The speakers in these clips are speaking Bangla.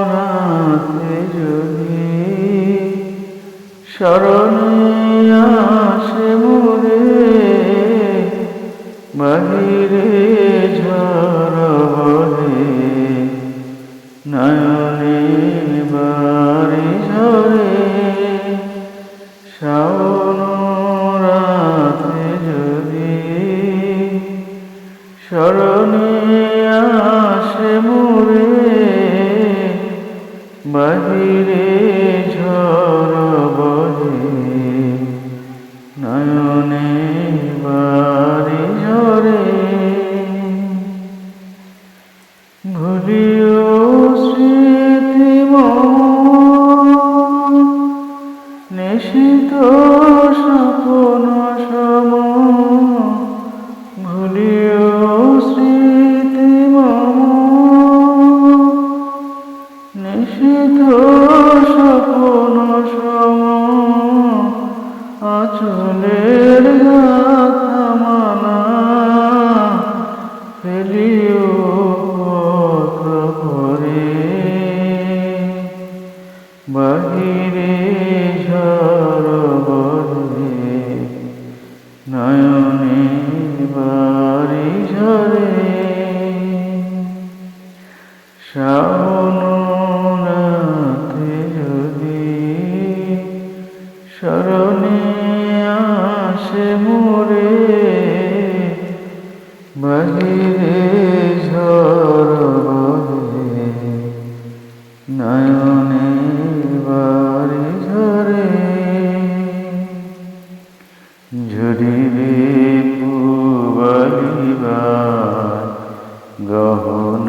রাতে যদি স্মরণে আসে মোরে বাহিরে ঝড় বলে নয়নে বাড়ি ঝরে শ্রাবণ রাতে যদি স্মরণে আসে মোরে বাহিরে ঝড় বহে। নয়নে বাড়ি ঝরে। ভুলিও স্মৃতি নিশিত স্বপ্ন সম যদি আসে মোরে বাহিরে বহে। নয়নে বাড়ি ঝরে ঝরিবে পুবালিবা গহন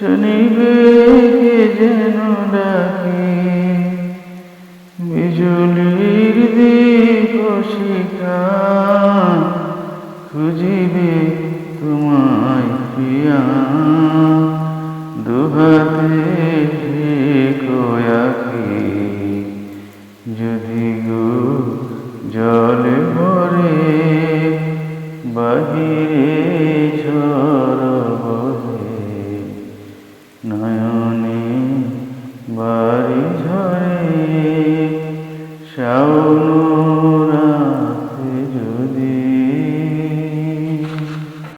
শুনিবে কে যেন ডাকে। বিজুলির দীপ শিখা, খুঁজিবে তোমায় প্রিয়া। দুহাতে কয়াকি যদি গো জল ভরে বাহিরে নয়নে বাড়ি ঝরে শাওন